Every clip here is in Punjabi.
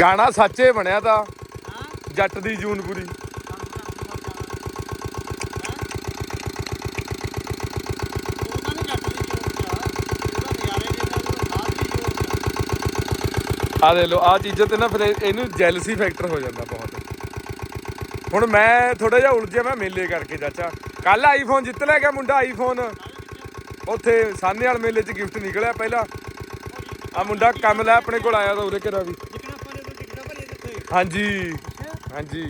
ਗਾਣਾ ਸੱਚੇ ਬਣਿਆ ਤਾਂ। ਜੱਟ ਦੀ ਜੂਨਪੁਰੀ ਆ ਦੇ ਲੋ ਆ ਚੀਜ਼ਾਂ ਤੇ ਨਾ ਫਿਰ ਇਹਨੂੰ ਜੈਲਸੀ ਫੈਕਟਰ ਹੋ ਜਾਂਦਾ ਬਹੁਤ। ਹੁਣ ਮੈਂ ਥੋੜਾ ਜਿਹਾ ਉਲਝਿਆ, ਮੈਂ ਮੇਲੇ ਕਰਕੇ ਚਾਚਾ। ਕੱਲ ਆਈਫੋਨ ਜਿੱਤ ਲੈ ਗਿਆ ਮੁੰਡਾ ਆਈਫੋਨ ਉੱਥੇ ਸਾਹਨੇ ਵਾਲੇ ਮੇਲੇ 'ਚ ਗਿਫਟ ਨਿਕਲਿਆ ਪਹਿਲਾਂ। ਆ ਮੁੰਡਾ ਕੰਮ ਲੈ ਆਪਣੇ ਕੋਲ ਆਇਆ ਤਾਂ ਉਹਦੇ ਘਰਾ ਵੀ। ਹਾਂਜੀ। ਹਾਂਜੀ।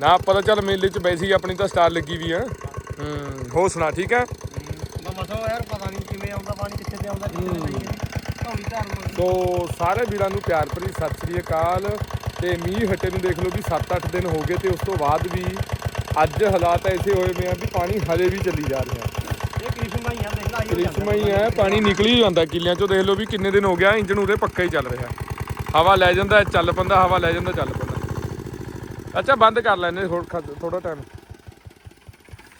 ਨਾ ਆਪਾਂ ਤਾਂ ਚੱਲ ਮੇਲੇ 'ਚ ਵੈਸੇ ਹੀ ਆਪਣੀ ਤਾਂ ਸਟਾਰ ਲੱਗੀ ਵੀ ਆ। ਹੂੰ ਹੋ ਸੁਣਾ ਠੀਕ ਹੈ ਯਾਰ ਪਤਾ ਨਹੀਂ ਕਿਵੇਂ ਆਉਂਦਾ ਪਾਣੀ ਕਿੱਥੇ ਤੇ ਆਉਂਦਾ ਕਿੱਥੇ ਨਹੀਂ ਧੌਲੀ ਧਾਰ ਨੂੰ ਸੋ ਸਾਰੇ ਵੀਰਾਂ ਨੂੰ ਪਿਆਰ ਭਰੀ ਸਤਿ ਸ੍ਰੀ ਅਕਾਲ। ਤੇ ਮੀਂਹ ਹਟੇ ਨੂੰ ਦੇਖ ਲਓ ਵੀ 7-8 ਦਿਨ ਹੋ ਗਏ ਤੇ ਉਸ ਤੋਂ ਬਾਅਦ ਵੀ ਅੱਜ ਹਾਲਾਤ ਐਸੇ ਹੋਏ ਪਏ ਆ ਵੀ ਪਾਣੀ ਹਲੇ ਵੀ ਚੱਲੀ ਜਾ ਰਿਹਾ। ਇਹ ਕ੍ਰਿਸ਼ਨ ਭਾਈ ਆ ਦੇਖ ਲਾ ਕ੍ਰਿਸ਼ਮਾ ਹੀ ਹੈ ਪਾਣੀ ਨਿਕਲੀ ਜਾਂਦਾ ਕਿੱਲਿਆਂ ਚੋਂ ਦੇਖ ਲਓ ਵੀ ਕਿੰਨੇ ਦਿਨ ਹੋ ਗਿਆ ਇੰਜਨ ਉਰੇ ਪੱਕਾ ਹੀ ਚੱਲ ਰਿਹਾ। ਹਵਾ ਲੈ ਜਾਂਦਾ, ਚੱਲ ਪੰਦਾ, ਹਵਾ ਲੈ ਜਾਂਦਾ, ਚੱਲ ਪੰਦਾ। ਅੱਛਾ, ਬੰਦ ਕਰ ਲੈਨੇ ਥੋੜਾ ਟਾਈਮ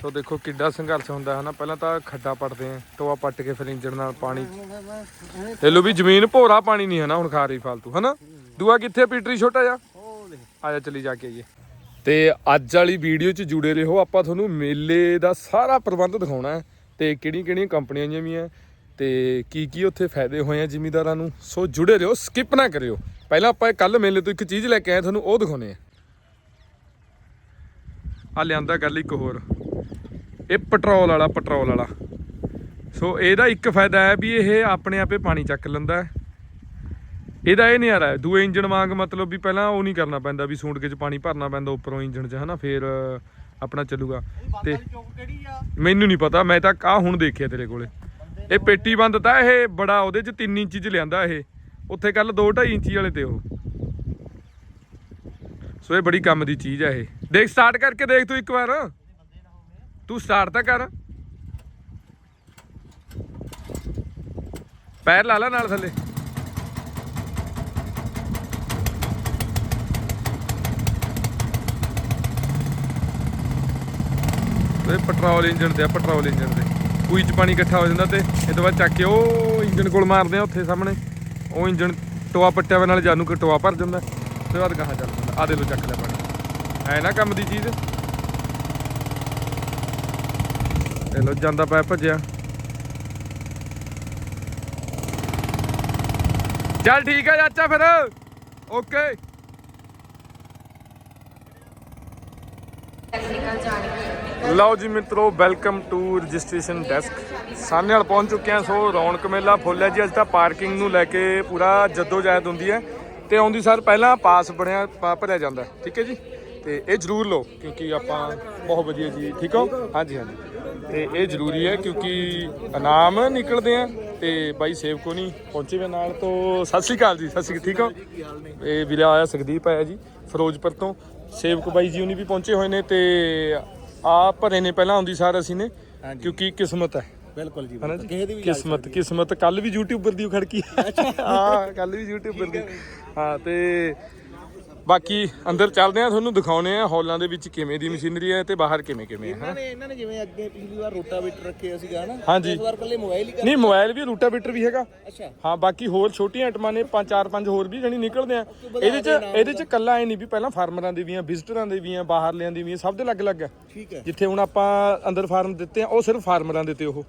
ਸੋ ਦੇਖੋ ਕਿੱਡਾ ਸੰਘਰਸ਼ ਹੁੰਦਾ ਹੈ ਨਾ, ਪਹਿਲਾਂ ਤਾਂ ਖੱਡਾ ਪੱਟਦੇ ਆ ਟੋਆ ਪੱਟ ਕੇ ਫਿਰ ਇੰਜਨ ਨਾਲ ਪਾਣੀ। ਦੇਖ ਲਓ ਵੀ ਜ਼ਮੀਨ ਭੋਰਾ ਪਾਣੀ ਨਹੀਂ ਹੈ ਨਾ, ਹੁਣ ਖਾ ਰਹੀ ਫਾਲਤੂ ਹਨਾ ਦੂਆ ਕਿੱਥੇ ਪੀਟਰੀ ਛੋਟਾ ਜਿਹਾ? ਉਹ ਦੇਖ ਆਜਾ ਚਲੀ ਜਾ ਕੇ ਆਈਏ। ਤੇ ਅੱਜ ਵਾਲੀ ਵੀਡੀਓ 'ਚ ਜੁੜੇ ਰਹੋ, ਆਪਾਂ ਤੁਹਾਨੂੰ ਮੇਲੇ ਦਾ ਸਾਰਾ ਪ੍ਰਬੰਧ ਦਿਖਾਉਣਾ ਹੈ, ਤੇ ਕਿਹੜੀਆਂ ਕਿਹੜੀਆਂ ਕੰਪਨੀਆਂ ਜਿਹੀਆਂ ਤੇ ਕੀ ਕੀ ਉੱਥੇ ਫਾਇਦੇ ਹੋਏ ਆ ਜ਼ਿਮੀਦਾਰਾਂ ਨੂੰ? ਸੋ ਜੁੜੇ ਰਹੋ ਸਕਿਪ ਨਾ ਕਰਿਓ। ਪਹਿਲਾਂ ਆਪਾਂ ਕੱਲ ਮੇਲੇ ਤੋਂ ਇੱਕ ਚੀਜ਼ ਲੈ ਕੇ ਆਏ ਤੁਹਾਨੂੰ ਉਹ ਦਿਖਾਉਣੇ ਆ ਆ ਲਿਆਂਦਾ ਗੱਲ ਇੱਕ ਹੋਰ। ਇਹ ਪੈਟਰੋਲ ਵਾਲਾ ਪੈਟਰੋਲ ਵਾਲਾ। ਸੋ ਇਹਦਾ ਇੱਕ ਫਾਇਦਾ ਹੈ ਵੀ ਇਹ ਆਪਣੇ ਆਪੇ ਪਾਣੀ ਚੱਕ ਲੈਂਦਾ ਹੈ। ਇਹਦਾ ਇਹ ਨਜ਼ਾਰਾ ਹੈ ਦੂਏ ਇੰਜਣ ਵਾਂਗ ਮਤਲਬ ਵੀ ਪਹਿਲਾਂ ਉਹ ਨਹੀਂ ਕਰਨਾ ਪੈਂਦਾ ਵੀ ਸੂਟਕੇ 'ਚ ਪਾਣੀ ਭਰਨਾ ਪੈਂਦਾ ਉੱਪਰੋਂ ਇੰਜਣ 'ਚ ਹਨਾ ਫੇਰ ਆਪਣਾ ਚੱਲੂਗਾ। ਤੇ ਮੈਨੂੰ ਨਹੀਂ ਪਤਾ ਮੈਂ ਤਾਂ ਆ ਹੁਣ ਦੇਖਿਆ ਤੇਰੇ ਕੋਲੇ। ਇਹ ਪੇਟੀ ਬੰਦ ਤਾਂ ਇਹ ਬੜਾ ਉਹਦੇ 'ਚ 3 ਇੰਚੀ 'ਚ ਲਿਆਂਦਾ ਇਹ। ਉੱਥੇ ਕੱਲ 2.5 ਇੰਚੀ ਵਾਲੇ ਤੇ ਉਹ। ਸੋ ਇਹ ਬੜੀ ਕੰਮ ਦੀ ਚੀਜ਼ ਹੈ ਇਹ। ਦੇਖ ਸਟਾਰਟ ਕਰਕੇ ਦੇਖ ਤੂੰ ਇੱਕ ਵਾਰ। ਤੂੰ ਸਟਾਰਟ ਤਾਂ ਕਰ। ਪੈਰ ਲਾ ਲਾ ਨਾਲ ਥੱਲੇ। ਇਹ ਪੈਟਰੋਲ ਇੰਜਨ ਤੇ ਆ ਪੈਟਰੋਲ ਇੰਜਨ ਤੇ। ਕੋਈ ਚ ਪਾਣੀ ਇਕੱਠਾ ਹੋ ਜਾਂਦਾ ਤੇ ਇਹ ਤੋਂ ਬਾਅਦ ਚੱਕ ਕੇ ਉਹ ਇੰਜਨ ਕੋਲ ਮਾਰਦੇ ਆ ਉੱਥੇ ਸਾਹਮਣੇ। ਉਹ ਇੰਜਨ ਟੋਆ ਪੱਟਿਆ ਨਾਲ ਜਾਨੂ ਕਿ ਟੋਆ ਭਰ ਜਾਂਦਾ। ਉਸ ਬਾਅਦ ਕਹਾਂ ਚੱਲ ਜਾਂਦਾ ਆ ਦੇ ਲੋ ਚੱਕ ਲੈ ਪਾਣੀ। ਐ ਨਾ ਕੰਮ ਦੀ ਚੀਜ਼। ਇਹ ਲੋ ਜਾਂਦਾ ਪਿਆ ਭੱਜਿਆ। ਚੱਲ ਠੀਕ ਹੈ ਚਾਚਾ ਫਿਰ। ਓਕੇ। ਲਓ ਜੀ ਮਿੱਤਰੋ ਵੈਲਕਮ ਟੂ ਰਜਿਸਟ੍ਰੇਸ਼ਨ ਡੈਸਕ ਸਾਹਮਣੇ ਵਾਲ ਪਹੁੰਚ ਚੁੱਕੇ ਹਾਂ, ਸੋ ਰੌਣਕ ਮੇਲਾ ਫੁੱਲ ਹੈ ਜੀ। ਅੱਜ ਤਾਂ ਪਾਰਕਿੰਗ ਨੂੰ ਲੈ ਕੇ ਪੂਰਾ ਜੱਦੋ ਹੁੰਦੀ ਹੈ ਤੇ ਆਉਂਦੀ ਸਰ ਪਹਿਲਾਂ ਪਾਸ ਬਣਿਆ, ਪਾ- ਭਰਿਆ ਜਾਂਦਾ ਠੀਕ ਹੈ ਜੀ? ਤੇ ਇਹ ਜ਼ਰੂਰ ਲਓ, ਕਿਉਂਕਿ ਆਪਾਂ ਬਹੁਤ ਵਧੀਆ ਜੀ, ਠੀਕ ਹੋ? ਹਾਂਜੀ ਹਾਂਜੀ। ਤੇ ਇਹ ਜ਼ਰੂਰੀ ਹੈ ਕਿਉਂਕਿ ਇਨਾਮ ਨਿਕਲਦੇ ਆ ਤੇ ਬਾਈ ਸੇਵਕੋ ਨਹੀਂ ਪਹੁੰਚੇ ਵੇ ਨਾਲ ਤੋਂ। ਸਤਿ ਸ਼੍ਰੀ ਅਕਾਲ ਜੀ, ਸਤਿ ਸ਼੍ਰੀ ਅਕਾਲ, ਠੀਕ ਹੋ? ਇਹ ਵੀਰਾ ਆਇਆ ਸੁਖਦੀਪ ਆਇਆ ਜੀ, ਫਿਰੋਜ਼ਪੁਰ ਤੋਂ। ਸੇਵਕ ਬਾਈ ਜੀ ਉਹਨੀ ਵੀ ਪਹੁੰਚੇ ਹੋਏ ਨੇ ਤੇ ਆ ਭਰੇ ਨੇ ਪਹਿਲਾਂ ਆਉਂਦੀ ਸਾਰ ਅਸੀਂ ਨੇ ਕਿਉਂਕਿ ਕਿਸਮਤ ਹੈ। ਬਿਲਕੁਲ ਜੀ ਹਨਾ ਜੀ? ਕਿਸਮਤ ਕਿਸਮਤ। ਕੱਲ ਵੀ ਯੂਟਿਊਬਰ ਦੀ ਖੜਕੀ। ਹਾਂ ਕੱਲ ਵੀ ਯੂਟਿਊਬਰ ਦੀ। ਹਾਂ ਤੇ ਬਾਕੀ ਅੰਦਰ ਚੱਲਦੇ ਆ ਤੁਹਾਨੂੰ ਦਿਖਾਉਨੇ ਆ ਹਾਲਾਂ ਦੇ ਵਿੱਚ ਕਿਵੇਂ ਦੀ ਮਸ਼ੀਨਰੀ ਹੈ ਤੇ ਬਾਹਰ ਕਿਵੇਂ ਕਿਵੇਂ ਹੈ ਇਹਨਾਂ ਨੇ ਇਹਨਾਂ ਨੇ ਜਿਵੇਂ ਅੱਗੇ ਪਿਛਲੀ ਵਾਰ ਰੋਟਾਵੇਟਰ ਰੱਖਿਆ ਸੀਗਾ ਹਨਾ? ਹਾਂਜੀ। ਇਸ ਵਾਰ ਕੱਲੇ ਮੋਬਾਈਲ ਹੀ ਕਰ ਨਹੀਂ ਮੋਬਾਈਲ ਵੀ ਰੂਟਾਵੀਟਰ ਵੀ ਹੈਗਾ। ਅੱਛਾ। ਹਾਂ ਬਾਕੀ ਹੋਰ ਛੋਟੀਆਂ ਆਈਟਮਾਂ ਨੇ ਪੰਜ ਚਾਰ ਪੰਜ ਹੋਰ ਵੀ ਜਣੀ ਨਿਕਲਦੇ ਆ। ਇਹਦੇ ਚ ਇਹਦੇ ਚ ਕੱਲਾ ਐ ਨਹੀਂ ਵੀ ਪਹਿਲਾਂ ਫਾਰਮਰਾਂ ਦੇ ਵੀ ਆ ਵਿਜ਼ਟਰਾਂ ਦੇ ਵੀ ਆ ਬਾਹਰਲਿਆਂ ਦੇ ਵੀ ਆ ਸਭ ਦੇ ਅਲੱਗ-ਅਲੱਗ ਆ। ਠੀਕ ਹੈ। ਜਿੱਥੇ ਹੁਣ ਆਪਾਂ ਅੰਦਰ ਫਾਰਮ ਦਿੱਤੇ ਆ ਉਹ ਸਿਰਫ ਫਾਰਮਰਾਂ ਦੇ ਤੇ ਉਹ।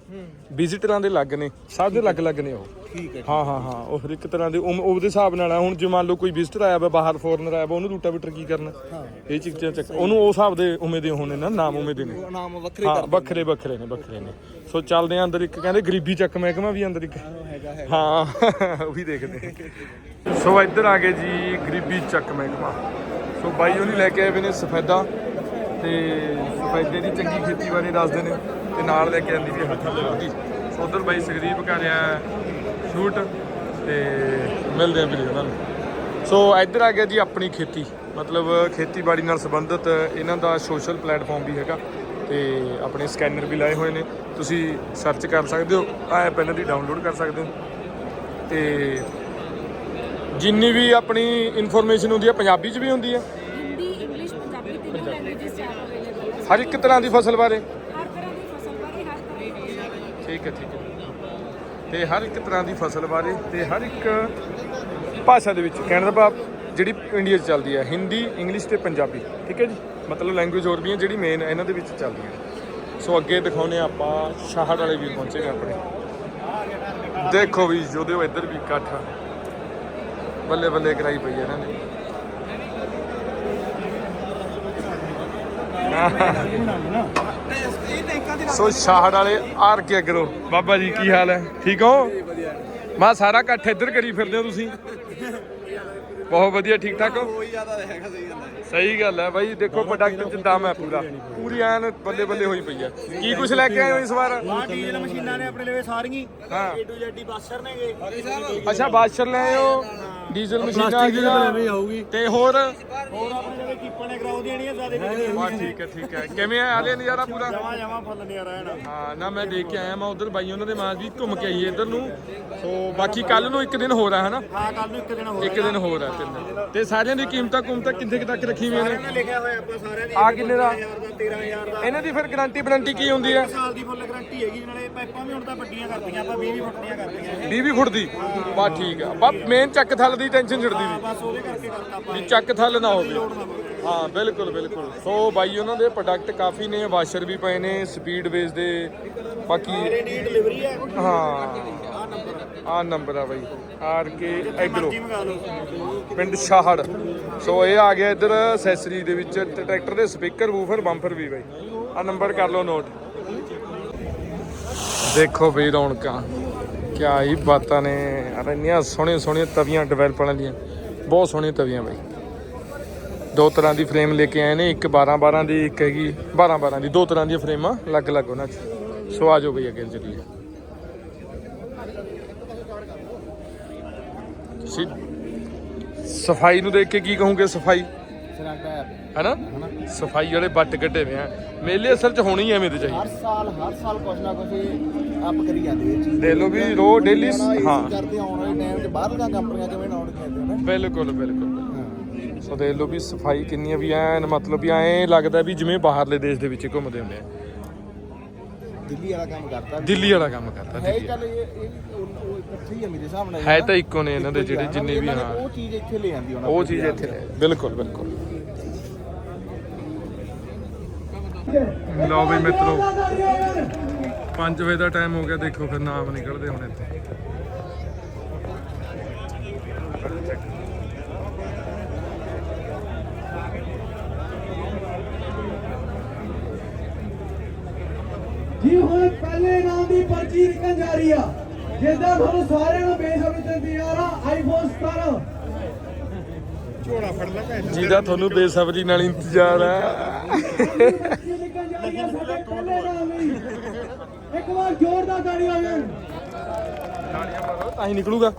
ਵਿਜ਼ਿਟਰਾਂ ਦੇ ਅਲੱਗ ਨੇ ਸਭ ਦੇ ਅਲੱਗ-ਅਲੱਗ ਨੇ ਉਹ। ਠੀਕ ਹੈ ਹਾਂ ਹਾਂ ਹਾਂ ਉਹ ਹਰ ਇੱਕ ਤਰ੍ਹਾਂ ਦੇ ਉਹਦੇ ਹਿਸਾਬ ਨਾਲ ਆ ਹੁਣ ਜੇ ਮੰਨ ਲਓ ਕੋਈ ਵਿਜ਼ਟਰ ਆਇਆ ਵਾ ਬਾਹਰ ਫੋਰਨਰ ਆਇਆ ਵਾ ਉਹਨੂੰ ਰੂਟਾਵੀਟਰ ਕੀ ਕਰਨਾ? ਇਹ ਚੀਜ਼ਾਂ ਚੱਕ ਉਹਨੂੰ ਉਸ ਹਿਸਾਬ ਦੇ ਉਵੇਂ ਦੇ ਹੋਣੇ ਨਾ ਨਾਮ ਉਵੇਂ ਦੇ ਨੇ ਉਹ ਨਾਮ ਵੱਖਰੇ ਹਾਂ ਵੱਖਰੇ ਵੱਖਰੇ ਨੇ ਵੱਖਰੇ ਨੇ। ਸੋ ਚੱਲਦੇ ਆ ਅੰਦਰ ਇੱਕ ਕਹਿੰਦੇ ਗਰੀਬੀ ਚੱਕ ਮਹਿਕਮਾ ਵੀ ਅੰਦਰ ਇੱਕ। ਹੈਗਾ ਹੈ ਹਾਂ ਉਹ ਵੀ ਦੇਖਦੇ। ਸੋ ਇੱਧਰ ਆ ਗਏ ਜੀ ਗਰੀਬੀ ਚੱਕ ਮਹਿਕਮਾ। ਸੋ ਬਾਈ ਉਹਨੀ ਲੈ ਕੇ ਆਏ ਵੇ ਨੇ ਸਫੈਦਾ ਤੇ ਸਫੈਦੇ ਦੀ ਚੰਗੀ ਖੇਤੀ ਬਾਰੇ ਦੱਸਦੇ ਨੇ ਤੇ ਨਾਲ ਲੈ ਕੇ ਆਂਦੀ ਵੀ ਹੱਥਾਂ ਦੇ ਸੋ ਉਧਰ ਬਾਈ ਸੁਖਦੀਪ ਕਰ ਰਿਹਾ ਸ਼ੂਟ ਤੇ ਮਿਲਦੇ ਆ ਵੀਰੇ ਉਹਨਾਂ ਨੂੰ। ਸੋ ਇੱਧਰ ਆ ਗਿਆ ਜੀ ਆਪਣੀ ਖੇਤੀ। ਮਤਲਬ ਖੇਤੀਬਾੜੀ ਨਾਲ ਸੰਬੰਧਿਤ ਇਹਨਾਂ ਦਾ ਸੋਸ਼ਲ ਪਲੇਟਫਾਰਮ ਵੀ ਹੈਗਾ ਤੇ ਆਪਣੇ ਸਕੈਨਰ ਵੀ ਲਾਏ ਹੋਏ ਨੇ। ਤੁਸੀਂ ਸਰਚ ਕਰ ਸਕਦੇ ਹੋ। ਆ ਐਪ ਇਹਨਾਂ ਦੀ ਡਾਊਨਲੋਡ ਕਰ ਸਕਦੇ ਹੋ। ਤੇ ਜਿੰਨੀ ਵੀ ਆਪਣੀ ਇਨਫੋਰਮੇਸ਼ਨ ਹੁੰਦੀ ਹੈ ਪੰਜਾਬੀ 'ਚ ਵੀ ਹੁੰਦੀ ਹੈ ਹਿੰਦੀ ਇੰਗਲਿਸ਼ ਪੰਜਾਬੀ ਤਿੰਨੋਂ ਲੈਂਗੁਏਜਸ ਚ ਆਪ ਅਵੇਲੇਬਲ ਹੈ ਹਰ ਇੱਕ ਤਰ੍ਹਾਂ ਦੀ ਫਸਲ ਬਾਰੇ ਹਰ ਤਰ੍ਹਾਂ ਦੀ ਫਸਲ ਬਾਰੇ ਹਰ ਤਰ੍ਹਾਂ ਦੀ ਫਸਲ ਠੀਕ ਹੈ ਠੀਕ ਹੈ। ਤੇ ਹਰ ਇੱਕ ਤਰ੍ਹਾਂ ਦੀ ਫਸਲ ਬਾਰੇ ਤੇ ਹਰ ਇੱਕ ਭਾਸ਼ਾ ਦੇ ਵਿੱਚ ਕਹਿਣ ਦਾ ਭਾਵ ਜਿਹੜੀ ਇੰਡੀਆ 'ਚ ਚੱਲਦੀ ਹੈ, ਹਿੰਦੀ ਇੰਗਲਿਸ਼ ਤੇ ਪੰਜਾਬੀ, ਠੀਕ ਹੈ ਜੀ? ਮਤਲਬ ਲੈਂਗੁਏਜ ਹੋਰ ਵੀ ਹੈ ਜਿਹੜੀ ਮੇਨ ਇਹਨਾਂ ਦੇ ਵਿੱਚ ਚੱਲਦੀਆਂ ਨੇ ਸੋ ਅੱਗੇ ਦਿਖਾਉਨੇ ਆਪਾਂ, ਸ਼ਾਹੜ ਵਾਲੇ ਵੀ ਪਹੁੰਚੇ ਨੇ ਆਪਣੇ। ਦੇਖੋ ਵੀ ਜੋਦੇ ਉਹ ਇੱਧਰ ਵੀ ਇਕੱਠ ਆ। ਬੱਲੇ ਬੱਲੇ ਕਰਾਈ ਪਈ ਹੈ ਇਹਨਾਂ ਨੇ। ਸੋ ਸ਼ਾਹੜ ਵਾਲੇ ਆਰ ਕੇ ਕਰੋ ਬਾਬਾ ਜੀ ਕੀ ਹਾਲ ਹੈ? ਠੀਕ ਹੋ? ਮੈਂ ਸਾਰਾ ਇਕੱਠ ਇੱਧਰ ਕਰੀ ਫਿਰਦੇ ਹੋ ਤੁਸੀਂ? ਬਹੁਤ ਵਧੀਆ ਠੀਕ ਠਾਕ ਹੋ? ਕੋਈ ਜ਼ਿਆਦਾ ਹੈਗਾ ਸਹੀ ਗੱਲ ਹੈ। ਸਹੀ ਗੱਲ ਹੈ ਬਾਈ ਦੇਖੋ ਪ੍ਰੋਡਕਟ ਚ ਦਮ ਹੈ ਪੂਰਾ। ਪੂਰੀ ਐਨ ਬੱਲੇ ਬੱਲੇ ਹੋਈ ਪਈ ਹੈ। ਕੀ ਕੁਝ ਲੈ ਕੇ ਆਏ ਹੋ ਇਸ ਵਾਰ? ਆ ਡੀਜ਼ਲ ਮਸ਼ੀਨਾਂ ਨੇ ਆਪਣੇ ਲਈ ਸਾਰੀਆਂ ਹਾਂ। ਏ ਟੂ ਜ਼ੈਡ ਬਾਸਰ ਨੇਗੇ। ਅੱਛਾ ਬਾਸ਼ਰ ਲੈ ਆਏ ਹੋ। ਡੀਜ਼ਲ ਮਸ਼ੀਨਾਂ ਆ ਗਈਆਂ ਆਊਗੀ। ਤੇ ਹੋਰ? ਹੋਰ ਆਪਣੇ ਲਈ ਕੀਪਾਂ ਨੇ ਕਰਾਉ ਦੇਣੀਆਂ ਸਾਰੇ ਵਿੱਚ ਬਾ ਠੀਕ ਹੈ ਠੀਕ ਹੈ। ਕਿਵੇਂ ਆ? ਆਲੇ ਨਜ਼ਾਰਾ ਪੂਰਾ? ਜਮਾ ਜਮਾ ਫੁੱਲ ਨਹੀਂ ਆ ਰਹਿਣਾ ਹਾਂ ਨਾ ਮੈਂ ਦੇਖ ਕੇ ਆਇਆ ਮੈਂ ਉਧਰ ਬਾਈ ਉਹਨਾਂ ਦੇ ਮਾਂ ਵੀ ਘੁੰਮ ਕੇ ਆਈ ਇੱਧਰ ਨੂੰ। ਸੋ ਬਾਕੀ ਕੱਲ ਨੂੰ ਇੱਕ ਦਿਨ ਹੋਰ ਆ ਹਨਾ? ਹਾਂ ਕੱਲ ਨੂੰ ਇੱਕ ਦਿਨ ਹੋਰ ਇੱਕ ਦਿਨ ਹੋਰ ਆ ਤਿੰਨ ਤੇ ਸਾਰਿਆਂ ਦੀ ਕੀਮਤਾਂ ਕੁਮਤਾਂ ਕਿੰਨੇ ਕੁ ਤੱਕ ਰੱਖੀ ਹੋਈਆਂ ਨੇ? ਨੇ ਲਿਖਿਆ ਹੋਇਆ ਆਪਾਂ ਸਾਰਿਆਂ ਦੀ ਆ ਕਿੰਨੇ ਦਾ? 13000 ਦਾ 13000 ਦਾ। ਇਹਨਾਂ ਦੀ ਫਿਰ ਗਾਰੰਟੀ ਵਾਰੰਟੀ ਕੀ ਹੁੰਦੀ ਹੈ? ਸਾਲ ਦੀ ਫੁੱਲ ਗਾਰੰਟੀ ਹੈਗੀ ਨਾਲੇ ਪਾਈਪਾਂ ਵੀ ਹੁਣ ਤਾਂ ਵੱਡੀਆਂ ਕਰਤੀਆਂ ਆਪਾਂ 20 ਫੁੱਟ ਦੀਆਂ ਕਰਤੀਆਂ। 20 ਫੁੱਟ ਦੀ ਬਾ ਠੀਕ ਆ। ਬਾ ਮੇਨ ਚੱਕ ਥੱਲ ਦੀ ਟੈਨਸ਼ਨ ਛੱਡਦੀ ਦੀ ਬਸ ਉਹਦੇ ਕਰਕੇ ਕਰਤਾ ਆਪਾਂ। ਵੀ ਚੱਕ ਥੱਲ ਨਾ ਹੋਵੇ। ਹਾਂ ਬਿਲਕੁਲ ਬਿਲਕੁਲ। ਸੋ ਬਾਈ ਉਹਨਾਂ ਦੇ ਪ੍ਰੋਡਕਟ ਕਾਫੀ ਨੇ ਵਾਸ਼ਰ ਵੀ ਪਏ ਨੇ ਸਪੀਡ ਵੇਸ ਦੇ ਬਾਕੀ ਮੇਰੇ ਦੀ ਡਿਲੀਵਰੀ ਹੈ। ਹਾਂ ਆ ਨੰਬਰ ਆ ਨੰਬਰ ਆ ਬਾਈ ਆਰ ਕੇ ਐਗਰੋ ਜੀ ਮੰਗਾ ਲਓ। ਪਿੰਡ ਸ਼ਾਹੜ। ਸੋ ਇਹ ਆ ਗਿਆ ਇੱਧਰ ਅਸੈਸਰੀ ਦੇ ਵਿੱਚ ਤੇ ਟਰੈਕਟਰ ਦੇ ਸਪੀਕਰ ਵੂਫਰ ਬੰਪਰ ਵੀ ਬਾਈ। ਆ ਨੰਬਰ ਕਰ ਲਓ ਨੋਟ ਦੇਖੋ ਬਈ ਰੌਣਕਾਂ। ਕਿਆ ਹੀ ਬਾਤਾਂ ਨੇ। ਯਾਰ ਇੰਨੀਆਂ ਸੋਹਣੀਆਂ ਸੋਹਣੀਆਂ ਤਵੀਆਂ ਡਿਵੈਲਪ ਵਾਲੀਆਂ। ਦੀਆਂ ਬਹੁਤ ਸੋਹਣੀਆਂ ਤਵੀਆਂ ਬਾਈ। ਦੋ ਤਰ੍ਹਾਂ ਦੀ ਫਰੇਮ ਲੈ ਕੇ ਆਏ ਨੇ, ਇੱਕ 12 12 ਦੀ, ਇੱਕ ਹੈਗੀ 12 12 ਦੀ। ਦੋ ਤਰ੍ਹਾਂ ਦੀਆਂ ਫਰੇਮਾਂ ਅਲੱਗ-ਅਲੱਗ ਉਹਨਾਂ 'ਚ। ਸੋ ਆ ਜਾਓ ਬਈ ਅੱਗੇ ਚੱਲੀਏ ਤੁਸੀਂ ਸਫ਼ਾਈ ਨੂੰ ਦੇਖ ਕੇ ਕੀ ਕਹੋਗੇ ਸਫ਼ਾਈ? ਹੈਨਾ? ਸਫ਼ਾਈ ਵਾਲੇ ਬੱਟ ਕੱਢੇ ਹੋਏ ਆ। ਮੇਲੇ ਅਸਲ 'ਚ ਹੋਣੀ ਐਵੇਂ ਦੇ ਹਰ ਚਾਹੀਦੇ ਸਾਲ ਹਰ ਸਾਲ ਕੁਛ ਨਾ ਕੁਛ ਅਪ ਕਰੀ ਜਾਂਦੇ ਇਹ ਚੀਜ਼। ਦੇਖ ਲਓ ਵੀ ਰੋ ਡੇਲੀ ਹਾਂ। ਕਰਦੇ ਆਉਣ ਵਾਲੇ ਟਾਈਮ 'ਚ ਬਾਹਰਲੀਆਂ ਕੰਪਨੀਆਂ ਕਿਵੇਂ ਆਉਣਗੀਆਂ ਇੱਥੇ ਨਾ। ਬਿਲਕੁਲ ਬਿਲਕੁਲ। ਸੋ ਦੇਖ ਲਓ ਵੀ ਸਫ਼ਾਈ ਕਿੰਨੀ ਆ ਵੀ ਐਨ ਮਤਲਬ ਵੀ ਐਂ ਲੱਗਦਾ ਵੀ ਜਿਵੇਂ ਬਾਹਰਲੇ ਦੇਸ਼ ਦੇ ਵਿੱਚ ਘੁੰਮਦੇ ਹੁੰਦੇ ਆ। ਦਿੱਲੀ ਵਾਲਾ ਕੰਮ ਕਰਤਾ ਦਿੱਲੀ ਵਾਲਾ ਕੰਮ ਕਰਦਾ ਹੈ ਦਿੱਲੀ ਚੱਲ ਇਹ ਇਹ ਉਹ- ਉਹ ਇਕੱਠੇ ਹੀ ਆ ਮੇਰੇ ਹਿਸਾਬ ਨਾਲ ਹੈ ਤਾਂ ਇੱਕੋ ਨੇ ਇਹਨਾਂ ਦੇ ਜਿਹੜੇ ਜਿੰਨੇ ਵੀ ਹਾਂ। ਉਹ ਚੀਜ਼ ਇੱਥੇ ਲੈ ਆਂਦੀ ਉਹਨਾਂ ਉਹ ਚੀਜ਼ ਇੱਥੇ ਲੈ ਬਿਲਕੁਲ ਬਿਲਕੁਲ। ਲਓ ਵੀ ਮਿੱਤਰੋ 5 ਵਜੇ ਦਾ ਟਾਈਮ ਹੋ ਗਿਆ, ਦੇਖੋ ਫਿਰ ਨਾਮ ਨਿਕਲਦੇ ਹੁਣ ਇੱਥੇ। ਜੀ ਹੁਣ ਪਹਿਲੇ ਨਾਮ ਦੀ ਪਰਚੀ ਨਿਕਲ ਜਾ ਰਹੀ ਆ। ਜਿੱਦਾਂ ਤੁਹਾਨੂੰ ਸਾਰਿਆਂ ਨੂੰ ਬੇਸਬਰੀ ਤੇ ਇੰਤਜ਼ਾਰ ਆ ਆਈਫੋਨ 17 ਜਿਹਦਾ ਤੁਹਾਨੂੰ ਬੇਸਬਰੀ ਨਾਲ ਇੰਤਜ਼ਾਰ ਹੈ ਇੱਕ ਵਾਰ ਜ਼ੋਰਦਾਰ ਤਾੜੀ ਹੋ ਜਾਣ ਤਾਂ ਹੀ ਨਿਕਲੂਗਾ।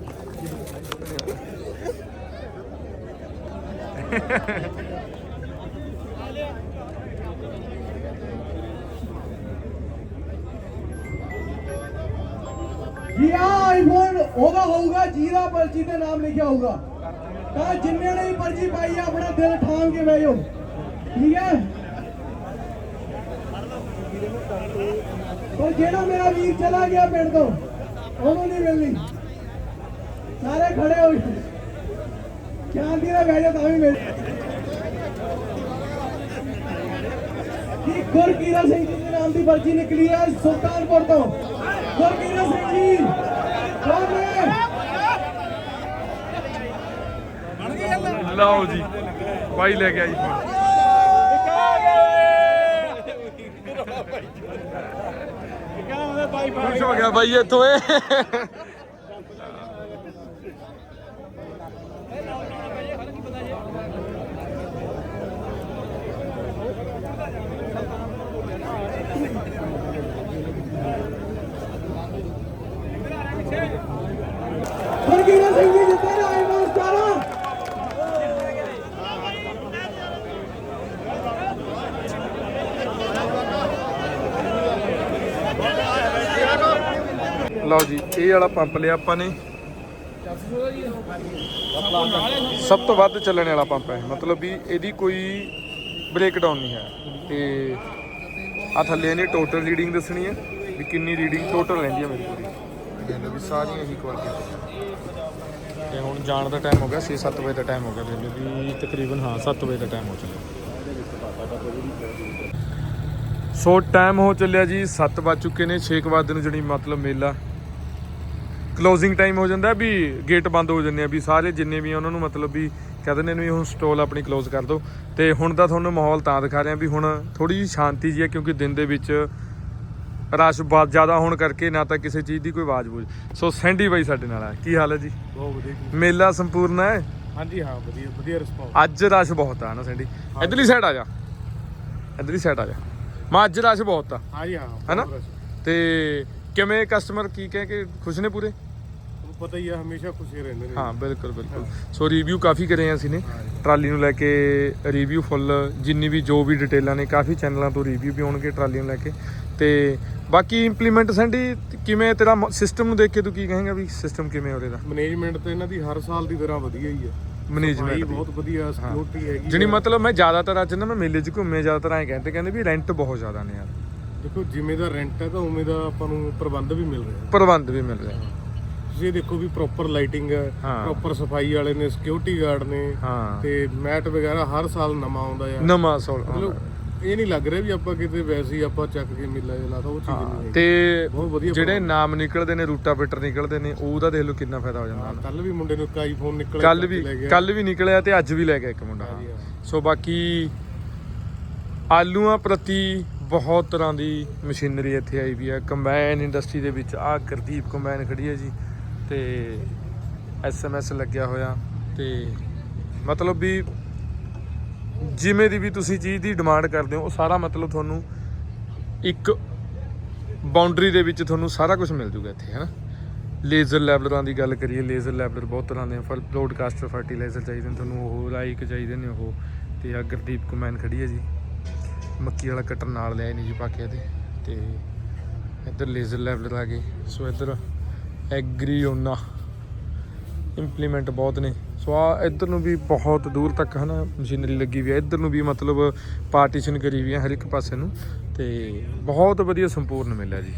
ਜੀ ਆਈਫੋਨ ਉਹਦਾ ਹੋਊਗਾ, ਜਿਹਦਾ ਪਰਚੀ ਤੇ ਨਾਮ ਲਿਖਿਆ ਹੋਊਗਾ। ਤਾਂ ਜਿੰਨੇ ਨੇ ਪਰਚੀ ਪਾਈ ਆ, ਆਪਣਾ ਦਿਲ ਠਾਮ ਕੇ ਬਹਿ ਠੀਕ ਹੈ? ਪਰ ਜਿਹੜਾ ਮੇਰਾ ਵੀਰ ਚਲਾ ਗਿਆ ਪਿੰਡ ਤੋਂ, ਉਹਨੂੰ ਨਹੀਂ ਮਿਲਣੀ। ਸਾਰੇ ਖੜੇ ਹੋ ਗਏ। ਸ਼ਾਂਤੀ ਬਹਿ ਜਾਓ, ਤਾਂ ਵੀ ਮਿਲ ਜੀ ਗੁਰਕੀਰਤ ਸਿੰਘ ਜੀ ਦੇ ਨਾਮ ਦੀ ਪਰਚੀ ਨਿਕਲੀ ਹੈ ਸੁਲਤਾਨਪੁਰ ਤੋਂ। ਗੁਰਕੀਰਤ ਸਿੰਘ ਜੀ ਕੌਣ ਹੈ ਲਓ ਜੀ ਬਾਈ ਲੈ ਕੇ ਆਈ ਫੋਨ। ਹੋ ਗਿਆ ਬਾਈ ਇੱਥੋਂ। ਇਹ ਇਹ ਵਾਲਾ ਪੰਪ ਲਿਆ ਆਪਾਂ ਨੇ। ਸਭ ਤੋਂ ਵੱਧ ਚੱਲਣ ਵਾਲਾ ਪੰਪ ਹੈ। ਮਤਲਬ ਵੀ ਇਹਦੀ ਕੋਈ ਬ੍ਰੇਕ ਡਾਊਨ ਨਹੀਂ ਹੈ। ਤੇ ਆ ਥੱਲੇ ਇਹਨੇ ਟੋਟਲ ਰੀਡਿੰਗ ਦੱਸਣੀ ਹੈ ਵੀ ਕਿੰਨੀ ਰੀਡਿੰਗ ਟੋਟਲ ਰਹਿੰਦੀ ਹੈ ਮੇਰੀ ਪੂਰੀ। ਦੇਖ ਲਓ ਵੀ ਸਾਰੀਆਂ ਹੀ ਕੁਆਲਿਟੀ ਤੇ ਹੁਣ ਜਾਣ ਦਾ ਟਾਈਮ ਹੋ ਗਿਆ 6-7 ਵਜੇ ਦਾ ਟਾਈਮ ਹੋ ਗਿਆ ਵੇਲੇ ਵੀ ਤਕਰੀਬਨ ਹਾਂ 7 ਵਜੇ ਦਾ ਟਾਈਮ ਹੋ ਚੱਲਿਆ। ਸੋ ਟਾਈਮ ਹੋ ਚੱਲਿਆ ਜੀ 7 ਵੱਜ ਚੁੱਕੇ ਨੇ 6 ਵਜੇ ਨੂੰ ਜਿਹੜੀ ਮਤਲਬ ਮੇਲਾ। ਕਲੋਜ਼ਿੰਗ ਟਾਈਮ ਹੋ ਜਾਂਦਾ ਵੀ ਗੇਟ ਬੰਦ ਹੋ ਜਾਂਦੇ ਆ ਵੀ ਸਾਰੇ ਜਿੰਨੇ ਵੀ ਆ ਉਹਨਾਂ ਨੂੰ ਮਤਲਬ ਵੀ ਕਹਿ ਦਿੰਦੇ ਨੇ ਵੀ ਹੁਣ ਸਟੋਲ ਆਪਣੀ ਕਲੋਜ਼ ਕਰ ਦਿਓ। ਤੇ ਹੁਣ ਤਾਂ ਤੁਹਾਨੂੰ ਮਾਹੌਲ ਤਾਂ ਦਿਖਾ ਰਿਹਾ ਵੀ ਹੁਣ ਥੋੜੀ ਜਿਹੀ ਸ਼ਾਂਤੀ ਜੀ ਹੈ ਕਿਉਂਕਿ ਦਿਨ ਦੇ ਵਿੱਚ ਰਸ਼ ਬਹੁਤ ਜ਼ਿਆਦਾ ਹੋਣ ਕਰਕੇ ਨਾ ਤਾਂ ਕਿਸੇ ਚੀਜ਼ ਦੀ ਕੋਈ ਆਵਾਜ਼ ਬੂਝ ਸੋ ਸੈਂਡੀ ਬਾਈ ਸਾਡੇ ਨਾਲ ਹੈ ਕੀ ਹਾਲ ਹੈ ਜੀ? ਬਹੁਤ ਵਧੀਆ ਜੀ। ਮੇਲਾ ਸੰਪੂਰਨ ਹੈ? ਹਾਂਜੀ ਹਾਂ ਵਧੀਆ ਵਧੀਆ ਰਿਸਪੌਂਸ ਅੱਜ ਰਸ਼ ਬਹੁਤ ਆ ਨਾ ਸੈਂਡੀ। ਇਧਰਲੀ ਸਾਈਡ ਆ ਜਾ। ਇਧਰਲੀ ਸਾਈਡ ਆ ਜਾ। ਮੈਂ ਅੱਜ ਰਸ਼ ਬਹੁਤ ਆ। ਹਾਂਜੀ ਹਾਂ ਹੈਨਾ? ਤੇ ਕਿਵੇਂ ਕਸਟਮਰ ਕੀ ਕਹਿ ਕੇ ਖੁਸ਼ ਨੇ ਪੂਰੇ? ਤੁਹਾਨੂੰ ਪਤਾ ਹੀ ਆ ਹਮੇਸ਼ਾ ਖੁਸ਼ੀ ਰਹਿੰਦੇ ਨੇ। ਹਾਂ ਬਿਲਕੁਲ ਬਿਲਕੁਲ। ਸੋ ਰਿਵਿਊ ਕਾਫੀ ਕਰੇ ਆ ਅਸੀਂ ਨੇ। ਟਰਾਲੀ ਨੂੰ ਲੈ ਕੇ ਰਿਵਿਊ ਫੁੱਲ ਜਿੰਨੀ ਵੀ ਜੋ ਵੀ ਡਿਟੇਲਾਂ ਨੇ ਕਾਫੀ ਚੈਨਲਾਂ ਤੋਂ ਰਿਵਿਊ ਵੀ ਆਉਣਗੇ ਟਰਾਲੀ ਨੂੰ ਲੈ ਕੇ। ਤੇ ਬਾਕੀ ਇੰਪਲੀਮੈਂਟ ਸੈਂਡੀ ਕਿਵੇਂ ਤੇਰਾ ਸਿਸਟਮ ਨੂੰ ਦੇਖ ਕੇ ਤੂੰ ਕੀ ਕਹੇਂਗਾ ਵੀ ਸਿਸਟਮ ਕਿਵੇਂ ਹੋ ਰਿਹਾ ਮੈਨੇਜਮੈਂਟ ਤਾਂ ਇਹਨਾਂ ਦੀ ਹਰ ਸਾਲ ਦੀ ਤਰ੍ਹਾਂ ਵਧੀਆ ਹੀ ਹੈ ਮੈਨੇਜਮੈਂਟ ਬਹੁਤ ਵਧੀਆ ਸਿਕਿਉਰਿਟੀ ਹੈਗੀ ਜਿਹੜੀ। ਮਤਲਬ ਮੈਂ ਜ਼ਿਆਦਾਤਰ ਅੱਜ ਨਾ ਮੈਂ ਮੇਲੇ 'ਚ ਘੁੰਮੇ ਜ਼ਿਆਦਾਤਰ ਐਂ ਕਹਿੰਦੇ ਕਹਿੰਦੇ ਵੀ ਰੈਂਟ ਬਹੁਤ ਜ਼ਿਆਦਾ ਨੇ ਯਾਰ। ਦੇਖੋ ਜਿਵੇਂ ਦਾ ਰੈਂਟ ਹੈ ਤਾਂ ਉਵੇਂ ਦਾ ਆਪਾਂ ਨੂੰ ਪ੍ਰਬੰਧ ਵੀ ਮਿਲ ਰਿਹਾ। ਪ੍ਰਬੰਧ ਵੀ ਮਿਲ ਰਿਹਾ। ਤੁਸੀਂ ਇਹ ਦੇਖੋ ਵੀ ਪ੍ਰੋਪਰ ਲਾਈਟਿੰਗ ਹੈ ਹਾਂ। ਪ੍ਰੋਪਰ ਸਫ਼ਾਈ ਵਾਲੇ ਨੇ ਸਿਕਿਉਰਿਟੀ ਗਾਰਡ ਨੇ ਹਾਂ। ਤੇ ਮੈਟ ਵਗੈਰਾ ਹਰ ਸਾਲ ਨਵਾਂ ਆਉਂਦਾ ਆ। ਨਵਾਂ ਸੋਲ ਮਤਲਬ ਇਹ ਨਹੀਂ ਲੱਗ ਰਿਹਾ ਵੀ ਆਪਾਂ ਕਿਤੇ ਵੈਸੇ ਹੀ ਆਪਾਂ ਚੱਕ ਕੇ ਮੇਲਾ ਜਿਹਾ ਲਾਤਾ ਉਹ ਚੀਜ਼ ਨਹੀਂ ਹੈ ਤੇ ਬਹੁਤ ਵਧੀਆ ਜਿਹੜੇ ਨਾਮ ਨਿਕਲਦੇ ਨੇ ਰੂਟਾਵੇਟਰ ਨਿਕਲਦੇ ਨੇ ਉਹਦਾ ਦੇਖ ਲਓ ਕਿੰਨਾ ਫਾਇਦਾ ਹੋ ਜਾਂਦਾ। ਕੱਲ ਵੀ ਮੁੰਡੇ ਨੂੰ ਇੱਕ ਆਈਫੋਨ ਨਿਕਲਿਆ ਕੱਲ ਵੀ ਕੇ ਲੈ ਗਿਆ। ਕੱਲ ਵੀ ਨਿਕਲਿਆ ਤੇ ਅੱਜ ਵੀ ਲੈ ਗਿਆ ਇੱਕ ਮੁੰਡਾ। ਸੋ ਬਾਕੀ ਆਲੂਆਂ ਪ੍ਰਤੀ ਬਹੁਤ ਤਰ੍ਹਾਂ ਦੀ ਮਸ਼ੀਨਰੀ ਇੱਥੇ ਆਈ ਵੀ ਹੈ। ਕੰਬਾਈਨ ਇੰਡਸਟਰੀ ਦੇ ਵਿੱਚ ਆ ਗੁਰਦੀਪ ਕੰਬਾਈਨ ਖੜੀ ਹੈ ਜੀ ਤੇ ਐਸਐਮਐਸ ਲੱਗਿਆ ਹੋਇਆ ਤੇ ਮਤਲਬ ਵੀ ਜਿਵੇਂ ਦੀ ਵੀ ਤੁਸੀਂ ਚੀਜ਼ ਦੀ ਡਿਮਾਂਡ ਕਰਦੇ ਹੋ, ਉਹ ਸਾਰਾ ਮਤਲਬ ਤੁਹਾਨੂੰ ਇੱਕ ਬਾਉਂਡਰੀ ਦੇ ਵਿੱਚ ਤੁਹਾਨੂੰ ਸਾਰਾ ਕੁਝ ਮਿਲ ਜੂਗਾ ਇੱਥੇ, ਹੈਨਾ? ਲੇਜ਼ਰ ਲੈਵਲਰਾਂ ਦੀ ਗੱਲ ਕਰੀਏ ਲੇਜ਼ਰ ਲੈਵਲਰ ਬਹੁਤ ਤਰ੍ਹਾਂ ਦੇ ਫਲ ਬ੍ਰੋਡਕਾਸਟਰ ਫਰਟੀਲਾਈਜ਼ਰ ਚਾਹੀਦੇ ਨੇ ਤੁਹਾਨੂੰ, ਉਹ ਲਾਈਕ ਚਾਹੀਦੇ ਨੇ ਉਹ। ਤੇ ਆ ਗੁਰਦੀਪ ਕੁਮੈਨ ਖੜੀ ਹੈ ਜੀ। ਮੱਕੀ ਵਾਲਾ ਕਟਰ ਨਾਲ ਲਿਆਏ ਨਹੀਂ ਜੀ ਪਾ ਕੇ ਇਹਦੇ। ਤੇ ਇੱਧਰ ਲੇਜ਼ਰ ਲੈਵਲ ਲਾ ਗਏ ਸੋ ਇੱਧਰ ਐਗਰੀਓਨਾ ਇੰਪਲੀਮੈਂਟ ਬਹੁਤ ਨੇ। ਸੋ ਆ ਇੱਧਰ ਨੂੰ ਵੀ ਬਹੁਤ ਦੂਰ ਤੱਕ ਹਨਾ ਮਸ਼ੀਨਰੀ ਲੱਗੀ ਵੀ ਹੈ ਇੱਧਰ ਨੂੰ ਵੀ ਮਤਲਬ ਪਾਰਟੀਸ਼ਨ ਕਰੀ ਵੀ ਹੈ ਹਰ ਇੱਕ ਪਾਸੇ ਨੂੰ। ਤੇ ਬਹੁਤ ਵਧੀਆ ਸੰਪੂਰਨ ਮਿਲਿਆ ਜੀ।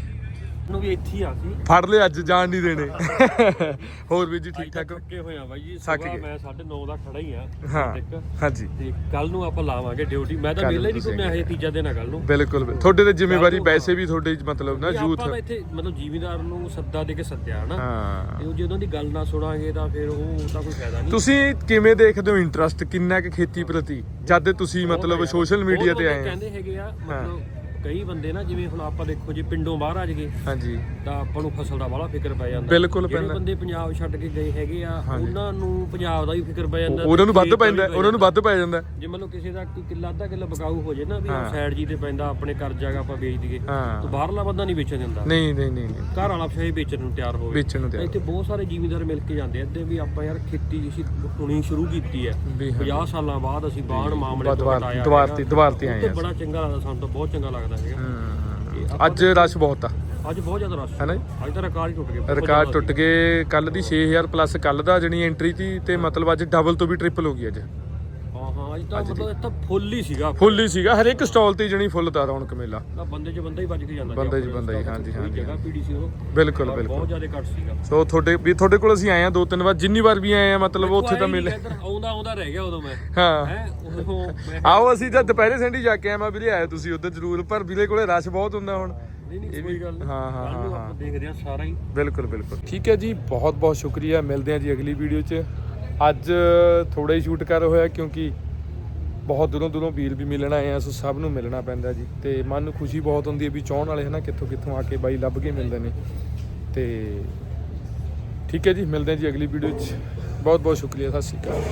ਨੂੰ ਵੀ ਇੱਥੇ ਹੀ ਆ ਸੀ। ਫੜ ਲਿਆ ਅੱਜ ਜਾਣ ਨਹੀਂ ਦੇਣੇ। ਹੋਰ ਵੀ ਜੀ ਠੀਕ ਠਾਕ? ਥੱਕੇ ਹੋਏ ਆ ਬਾਈ ਜੀ। ਥੱਕ ਸਵੇਰ ਗਏ। ਮੈਂ 9:30 ਦਾ ਖੜਾ ਹੀ ਆ ਹਾਂ ਤੱਕ ਹਾਂਜੀ। ਤੇ ਕੱਲ ਨੂੰ ਆਪਾਂ ਲਾਵਾਂਗੇ ਡਿਊਟੀ। ਮੈਂ ਤਾਂ ਕੱਲ੍ਹ ਵਿਹਲਾ ਹੀ ਨਹੀਂ ਤੁਸੀਂ ਘੁੰਮਿਆ ਹਜੇ ਤੀਜਾ ਦਿਨ ਆ ਕੱਲ ਨੂੰ। ਬਿਲਕੁਲ ਬਿਲਕੁਲ। ਤੁਹਾਡੇ ਤੇ ਜ਼ਿੰਮੇਵਾਰੀ ਵੈਸੇ ਵੀ ਤੁਹਾਡੇ ਮਤਲਬ ਨਾ ਯੂਥ ਆਪਾਂ ਤਾਂ ਇੱਥੇ ਮਤਲਬ ਜ਼ਿਮੀਦਾਰ ਨੂੰ ਸੱਦਾ ਦੇ ਕੇ ਸੱਦਿਆ ਹਨਾ। ਹਾਂ। ਤੇ ਉਹ ਜੇ ਉਹਨਾਂ ਦੀ ਗੱਲ ਨਾ ਸੁਣਾਂਗੇ ਤਾਂ ਫਿਰ ਉਹ ਤਾਂ ਕੋਈ ਫਾਇਦਾ ਨਹੀਂ। ਤੁਸੀਂ ਕਿਵੇਂ ਦੇਖਦੇ ਹੋ ਇੰਟਰਸਟ ਕਿੰਨਾ ਕਿ ਖੇਤੀ ਪ੍ਰਤੀ? ਜਦ ਤੁਸੀਂ ਮਤਲਬ ਸੋਸ਼ਲ ਮੀਡੀਆ ਤੇ ਆਏ ਕਹਿੰਦੇ ਹੈਗੇ ਆ ਮਤਲਬ ਕਈ ਬੰਦੇ ਨਾ ਜਿਵੇਂ ਹੁਣ ਆਪਾਂ ਦੇਖੋ ਜੇ ਪਿੰਡੋਂ ਬਾਹਰ ਆ ਜਗੇ ਹਾਂਜੀ। ਤਾਂ ਆਪਾਂ ਨੂੰ ਫਸਲ ਦਾ ਬੜਾ ਫਿਕਰ ਪੈ ਜਾਂਦਾ। ਬਿਲਕੁਲ ਜਿਹੜੇ ਪੈਂਦਾ। ਬੰਦੇ ਪੰਜਾਬ ਛੱਡ ਕੇ ਗਏ ਹੈਗੇ ਆ। ਉਹਨਾਂ ਨੂੰ ਪੰਜਾਬ ਦਾ ਵੀ ਫਿਕਰ ਪੈ ਜਾਂਦਾ ਉਹਨਾਂ ਨੂੰ ਵੱਧ ਪੈਂਦਾ ਉਹਨਾਂ ਨੂੰ ਵੱਧ ਪੈ ਜਾਂਦਾ। ਜੇ ਮੰਨ ਲਓ ਕਿਸੇ ਦਾ ਕੋਈ ਕਿੱਲਾ ਅੱਧਾ ਕਿੱਲਾ ਬਕਾਊ ਹੋ ਜੇ ਨਾ ਵੀ। ਸਾਈਡ ਜੀ ਤੇ ਪੈਂਦਾ ਆਪਣੇ ਕਰਜ਼ਾ ਗਾ ਆਪਾਂ ਵੇਚ ਦਈਏ ਹਾਂ। ਤਾਂ ਬਾਹਰਲਾ ਬੰਦਾ ਨਹੀਂ ਵੇਚਣ ਦਿੰਦਾ। ਨਹੀਂ ਨਹੀਂ ਨਹੀਂ ਨਹੀਂ। ਘਰ ਵਾਲਾ ਫਸ਼ਾਈ ਵੇਚਣ ਨੂੰ ਤਿਆਰ ਹੋਵੇ। ਵੇਚਣ ਨੂੰ ਤਿਆਰ ਇੱਥੇ ਬਹੁਤ ਸਾਰੇ ਜ਼ਿਮੀਂਦਾਰ ਮਿਲ ਕੇ ਜਾਂਦੇ ਆ ਇੱਦਾਂ ਵੀ ਆਪਾਂ ਯਾਰ ਖੇਤੀ ਅਸੀਂ ਹੁਣੀ ਸ਼ੁਰੂ ਕੀਤੀ ਹੈ। ਵੀ ਹਾਂ। 50 ਸਾਲਾਂ ਬਾਅਦ ਅਸੀਂ ਬਾਣ ਮਾਮਲੇ ਤੋਂ ਹਟਾਇਆ ਹੈਗਾ। ਤੇ ਆਏ ਤੇ ਆ। ਬੜਾ ਚੰਗਾ ਲੱਗਦਾ ਸਾਨੂੰ ਤਾਂ ਬਹੁਤ ਚੰਗਾ ਲੱਗਦਾ। ਹੈਗਾ ਤੇ ਆਪਾਂ ਅੱਜ ਰਸ਼ ਬਹੁਤ ਆ। ਅੱਜ ਬਹੁਤ ਜ਼ਿਆਦਾ ਰਸ਼। ਹੈ ਨਾ ਜੀ? ਅੱਜ ਤਾਂ ਰਿਕਾਰਡ ਟੁੱਟ ਗਏ ਬਹੁਤ ਰਿਕਾਰਡ ਟੁੱਟ ਗਏ। ਕੱਲ ਦੀ 6000 ਪਲੱਸ ਕੱਲ ਦਾ ਜਣੀ ਐਂਟਰੀ ਸੀ ਤੇ ਮਤਲਬ ਅੱਜ ਡਬਲ ਤੋਂ ਵੀ ਟ੍ਰਿਪਲ ਹੋ ਗਈ ਅੱਜ। ਅੱਜ ਮਤਲਬ ਫੁੱਲ ਹੀ ਸੀਗਾ ਫੁੱਲ ਹੀ ਸੀਗਾ ਹਰ ਇੱਕ ਸਟਾਲ ਤੇ ਜਣੀ ਫੁੱਲ ਦਾ ਰੌਣਕ ਮੇਲਾ। ਤਾਂ ਬੰਦੇ 'ਚ ਬੰਦਾ ਹੀ ਵੱਜ ਕੇ ਜਾਂਦਾ ਬੰਦਾ 'ਚ ਆਪਣੇ ਬੰਦਾ ਹੀ, ਰਸਤੇ ਹਾਂਜੀ, ਕੋਈ ਹਾਂਜੀ, ਜਗ੍ਹਾ ਪੀੜੀ ਸੀ ਉਹ। ਬਿਲਕੁਲ ਬਹੁਤ ਬਿਲਕੁਲ। ਜ਼ਿਆਦਾ ਘੱਟ ਸੀਗਾ। ਸੋ ਤੁਹਾਡੇ ਵੀ ਤੁਹਾਡੇ ਕੋਲ ਅਸੀਂ ਆਏ ਆ ਦੋ ਤਿੰਨ ਵਾਰ ਜਿੰਨੀ ਵਾਰ ਵੀ ਆਏ ਆ ਮਤਲਬ ਉੱਥੇ ਤਾਂ ਮਿਲੇ ਇੱਧਰ ਆਉਂਦਾ ਆਉਂਦਾ ਰਹਿ ਗਿਆ ਉਦੋਂ ਮੈਂ। ਹਾਂ। ਹੈ ਉਹ ਮੈਂ ਆਓ ਅਸੀਂ ਜਦ ਦੁਪਹਿਰੇ ਸੰਡੀ ਜਾ ਕੇ ਆਏ ਮੈਂ ਵੀਰੇ ਆਏ ਤੁਸੀਂ ਉਧਰ ਜ਼ਰੂਰ ਪਰ ਵੀਰੇ ਕੋਲੇ ਰਸ਼ ਬਹੁਤ ਹੁੰਦਾ ਹੁਣ। ਨਹੀਂ ਨਹੀਂ ਇਹ ਕੋਈ ਵੀ- ਗੱਲ ਨਹੀਂ। ਹਾਂ, ਹਾਂ, ਕੱਲ੍ਹ ਨੂੰ ਹਾਂ, ਆਪਾਂ ਦੇਖਦੇ ਹਾਂ ਸਾਰਾ ਹੀ। ਬਿਲਕੁਲ ਬਿਲਕੁਲ। ਠੀਕ ਹੈ ਜੀ ਬਹੁਤ ਬਹੁਤ ਸ਼ੁਕਰੀਆ। ਮਿਲਦੇ ਹਾਂ ਜੀ ਅਗਲੀ ਵੀਡੀਓ 'ਚ। ਅੱਜ ਥੋੜਾ ਹੀ ਸ਼ੂਟ ਕਰ ਹੋਇਆ ਕਿਉਂਕਿ ਬਹੁਤ ਦੂਰੋਂ ਦੂਰੋਂ ਵੀਰ ਵੀ ਮਿਲਣ ਆਏ ਆ, ਸੋ ਸਭ ਨੂੰ ਮਿਲਣਾ ਪੈਂਦਾ ਜੀ। ਤੇ ਮਨ ਨੂੰ ਖੁਸ਼ੀ ਬਹੁਤ ਹੁੰਦੀ ਹੈ ਵੀ ਚਾਹਣ ਵਾਲੇ ਹਨਾ, ਕਿੱਥੋਂ ਕਿੱਥੋਂ ਆ ਕੇ ਬਾਈ ਲੱਭ ਕੇ ਮਿਲਦੇ ਨੇ। ਤੇ ਠੀਕ ਹੈ ਜੀ, ਮਿਲਦੇ ਹਾਂ ਜੀ ਅਗਲੀ ਵੀਡੀਓ 'ਚ ਬਹੁਤ ਬਹੁਤ ਸ਼ੁਕਰੀਆ, ਸਤਿ ਸ਼੍ਰੀ ਅਕਾਲ।